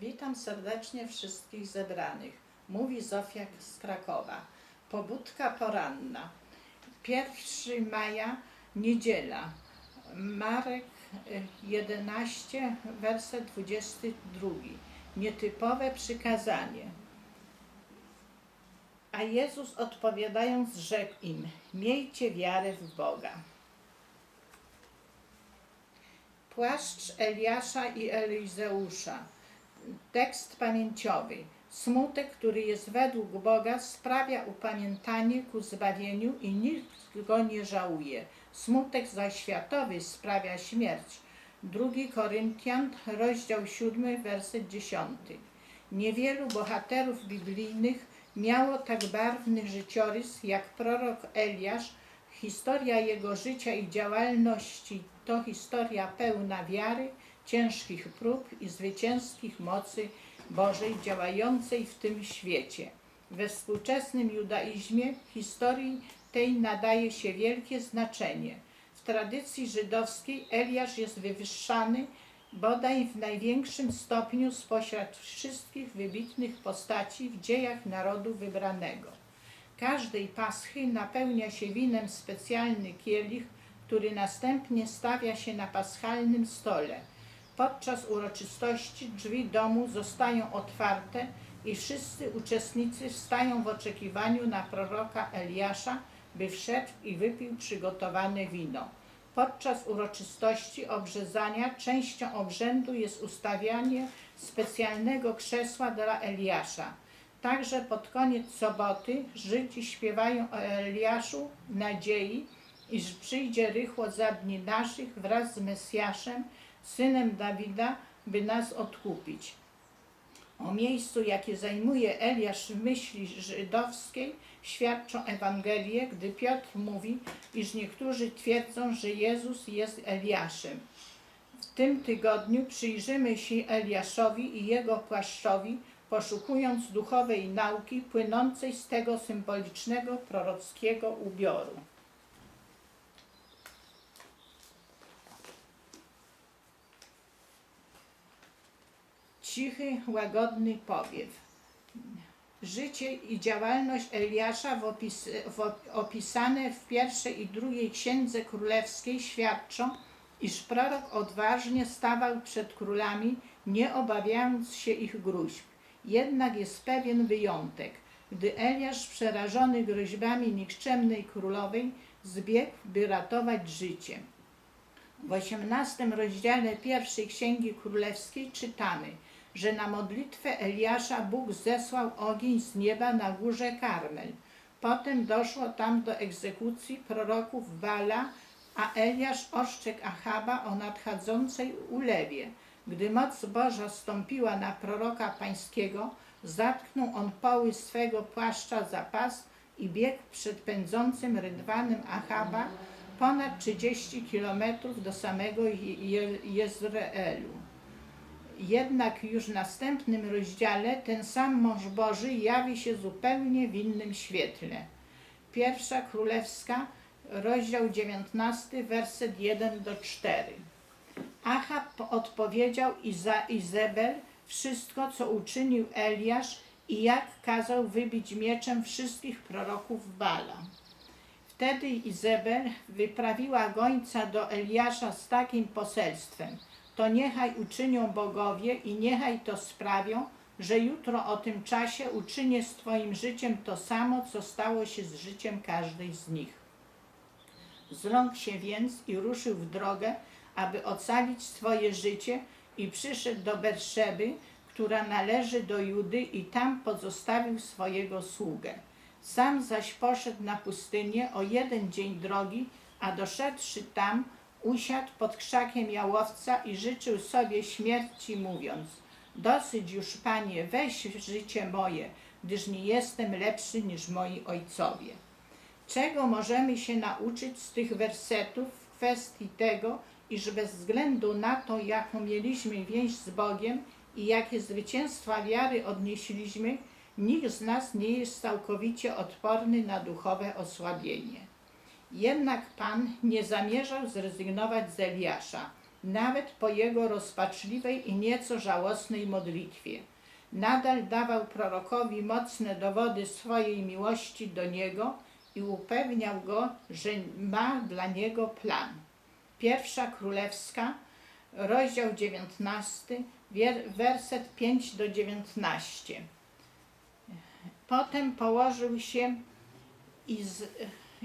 Witam serdecznie wszystkich zebranych. Mówi Zofia z Krakowa. Pobudka poranna. 1 maja, niedziela. Marek y, 11, werset 22. Nietypowe przykazanie. A Jezus odpowiadając rzekł im: Miejcie wiarę w Boga. Płaszcz Eliasza i Elizeusza. Tekst pamięciowy. Smutek, który jest według Boga, sprawia upamiętanie ku zbawieniu i nikt go nie żałuje. Smutek zaś światowy sprawia śmierć. 2 Koryntian, rozdział 7, werset 10. Niewielu bohaterów biblijnych miało tak barwny życiorys jak prorok Eliasz. Historia jego życia i działalności to historia pełna wiary, ciężkich prób i zwycięskich mocy Bożej działającej w tym świecie. We współczesnym judaizmie historii tej nadaje się wielkie znaczenie. W tradycji żydowskiej Eliasz jest wywyższany bodaj w największym stopniu spośród wszystkich wybitnych postaci w dziejach narodu wybranego. Każdej paschy napełnia się winem specjalny kielich, który następnie stawia się na paschalnym stole. Podczas uroczystości drzwi domu zostają otwarte i wszyscy uczestnicy stają w oczekiwaniu na proroka Eliasza, by wszedł i wypił przygotowane wino. Podczas uroczystości obrzezania częścią obrzędu jest ustawianie specjalnego krzesła dla Eliasza. Także pod koniec soboty Żydzi śpiewają o Eliaszu nadziei, iż przyjdzie rychło za dni naszych wraz z Mesjaszem, synem Dawida, by nas odkupić. O miejscu, jakie zajmuje Eliasz w myśli żydowskiej, świadczą Ewangelie, gdy Piotr mówi, iż niektórzy twierdzą, że Jezus jest Eliaszem. W tym tygodniu przyjrzymy się Eliaszowi i jego płaszczowi, poszukując duchowej nauki płynącej z tego symbolicznego prorockiego ubioru. Cichy, łagodny powiew. Życie i działalność Eliasza w opis, w op- opisane w pierwszej i drugiej księdze królewskiej świadczą, iż prorok odważnie stawał przed królami, nie obawiając się ich gruźb. Jednak jest pewien wyjątek. Gdy Eliasz, przerażony groźbami nikczemnej królowej, zbiegł, by ratować życie. W osiemnastym rozdziale pierwszej Księgi Królewskiej czytamy, że na modlitwę Eliasza Bóg zesłał ogień z nieba na górze Karmel. Potem doszło tam do egzekucji proroków Bala, a Eliasz ostrzegł Achaba o nadchodzącej ulewie. Gdy moc Boża stąpiła na proroka pańskiego, zatknął on poły swego płaszcza za pas i biegł przed pędzącym rydwanem Achaba ponad 30 kilometrów do samego Je- Jezreelu. Jednak już w następnym rozdziale ten sam mąż Boży jawi się zupełnie w innym świetle. Pierwsza Królewska, rozdział 19, werset 1 do 4. Achab odpowiedział Iza Izebel wszystko, co uczynił Eliasz i jak kazał wybić mieczem wszystkich proroków Bala. Wtedy Izebel wyprawiła gońca do Eliasza z takim poselstwem: To niechaj uczynią bogowie i niechaj to sprawią, że jutro o tym czasie uczynię z Twoim życiem to samo, co stało się z życiem każdej z nich. Zrąkł się więc i ruszył w drogę, aby ocalić swoje życie i przyszedł do Berszeby, która należy do Judy i tam pozostawił swojego sługę. Sam zaś poszedł na pustynię o jeden dzień drogi, a doszedłszy tam, usiadł pod krzakiem jałowca i życzył sobie śmierci, mówiąc: Dosyć już, panie, weź życie moje, gdyż nie jestem lepszy niż moi ojcowie. Czego możemy się nauczyć z tych wersetów w kwestii tego, iż bez względu na to, jaką mieliśmy więź z Bogiem i jakie zwycięstwa wiary odnieśliśmy, nikt z nas nie jest całkowicie odporny na duchowe osłabienie. Jednak Pan nie zamierzał zrezygnować z Eliasza. nawet po jego rozpaczliwej i nieco żałosnej modlitwie. Nadal dawał prorokowi mocne dowody swojej miłości do niego i upewniał go, że ma dla niego plan. Pierwsza Królewska, rozdział 19, wier- werset 5 do 19. Potem położył się i, z,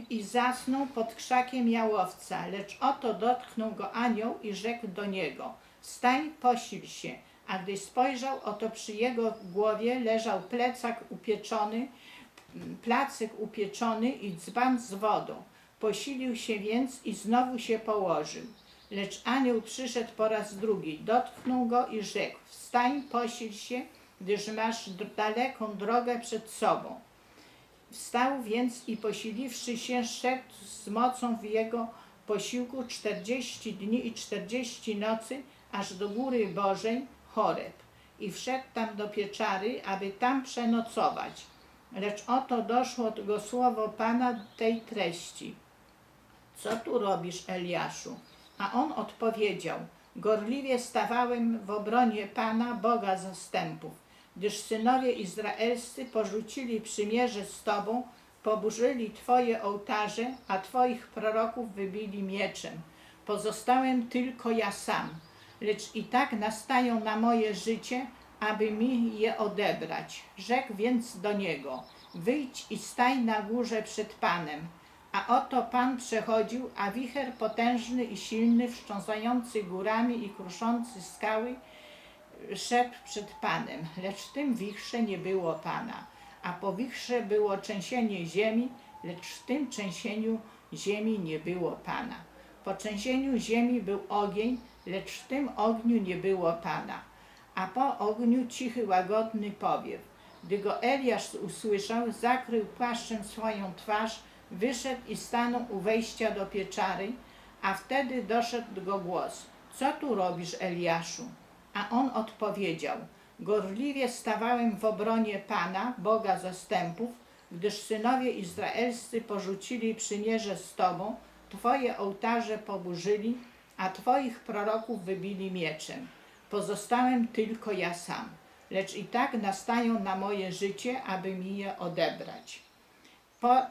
i zasnął pod krzakiem jałowca, lecz oto dotknął go anioł i rzekł do niego: Stań, posil się. A gdy spojrzał, oto przy jego głowie leżał plecak upieczony, placyk upieczony i dzban z wodą. Posilił się więc i znowu się położył. Lecz anioł przyszedł po raz drugi, dotknął go i rzekł: Wstań, posil się, gdyż masz daleką drogę przed sobą. Wstał więc i posiliwszy się, szedł z mocą w jego posiłku czterdzieści dni i czterdzieści nocy, aż do góry Bożej, Choreb. I wszedł tam do pieczary, aby tam przenocować. Lecz oto doszło go słowo Pana tej treści. Co tu robisz, Eliaszu? A on odpowiedział, gorliwie stawałem w obronie Pana, Boga zastępów, gdyż synowie izraelscy porzucili przymierze z Tobą, poburzyli Twoje ołtarze, a Twoich proroków wybili mieczem. Pozostałem tylko ja sam, lecz i tak nastają na moje życie, aby mi je odebrać. Rzekł więc do niego, wyjdź i staj na górze przed Panem. A oto Pan przechodził, a wicher potężny i silny, wstrząsający górami i kruszący skały, szedł przed Panem, lecz w tym wichrze nie było Pana. A po wichrze było trzęsienie ziemi, lecz w tym trzęsieniu ziemi nie było Pana. Po trzęsieniu ziemi był ogień, lecz w tym ogniu nie było Pana. A po ogniu cichy, łagodny powiew. Gdy go Eliasz usłyszał, zakrył płaszczem swoją twarz, wyszedł i stanął u wejścia do pieczary, a wtedy doszedł do go głos. Co tu robisz, Eliaszu? A on odpowiedział, gorliwie stawałem w obronie Pana, Boga zastępów, gdyż synowie izraelscy porzucili przymierze z Tobą, Twoje ołtarze poburzyli, a Twoich proroków wybili mieczem. Pozostałem tylko ja sam, lecz i tak nastają na moje życie, aby mi je odebrać.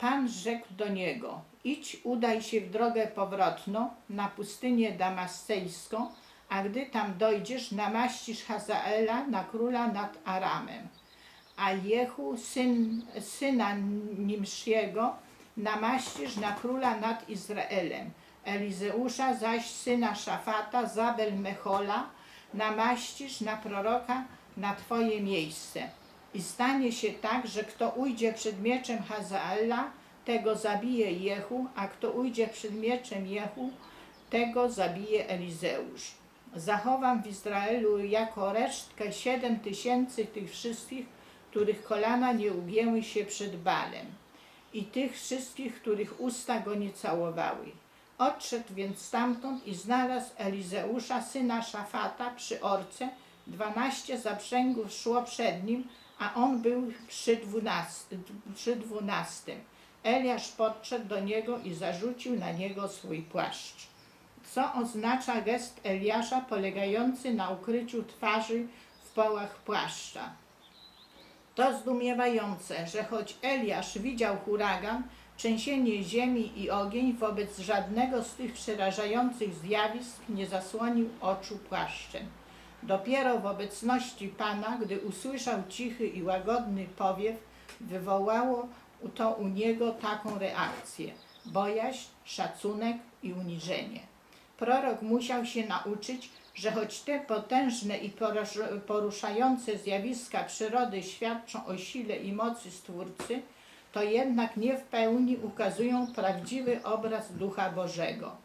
Pan rzekł do niego: Idź, udaj się w drogę powrotną na pustynię damascyjską, a gdy tam dojdziesz, namaścisz Hazaela na króla nad Aramem. A Jehu, syn, syna Nimsziego, namaścisz na króla nad Izraelem. Elizeusza zaś syna Szafata, Zabel Mechola, namaścisz na proroka na twoje miejsce. I stanie się tak, że kto ujdzie przed mieczem Hazaela, tego zabije Jehu, a kto ujdzie przed mieczem Jehu, tego zabije Elizeusz. Zachowam w Izraelu jako resztkę siedem tysięcy tych wszystkich, których kolana nie ugięły się przed Balem i tych wszystkich, których usta go nie całowały. Odszedł więc stamtąd i znalazł Elizeusza, syna Szafata, przy orce. Dwanaście zaprzęgów szło przed nim, a on był przy, przy dwunastym. Eliasz podszedł do niego i zarzucił na niego swój płaszcz. Co oznacza gest Eliasza polegający na ukryciu twarzy w połach płaszcza? To zdumiewające, że choć Eliasz widział huragan, trzęsienie ziemi i ogień, wobec żadnego z tych przerażających zjawisk nie zasłonił oczu płaszczem. Dopiero w obecności Pana, gdy usłyszał cichy i łagodny powiew, wywołało to u niego taką reakcję bojaźń, szacunek i uniżenie. Prorok musiał się nauczyć, że choć te potężne i porusz- poruszające zjawiska przyrody świadczą o sile i mocy Stwórcy, to jednak nie w pełni ukazują prawdziwy obraz Ducha Bożego.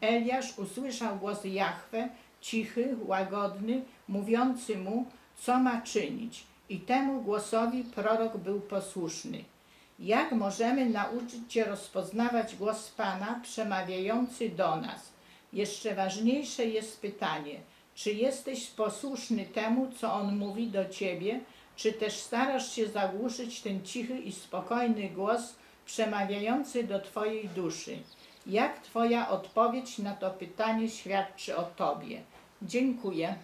Eliasz usłyszał głos Jahwe, cichy, łagodny, mówiący mu, co ma czynić, i temu głosowi prorok był posłuszny. Jak możemy nauczyć się rozpoznawać głos Pana przemawiający do nas? Jeszcze ważniejsze jest pytanie, czy jesteś posłuszny temu, co On mówi do Ciebie, czy też starasz się zagłuszyć ten cichy i spokojny głos przemawiający do Twojej duszy? Jak Twoja odpowiedź na to pytanie świadczy o Tobie? Dziękuję.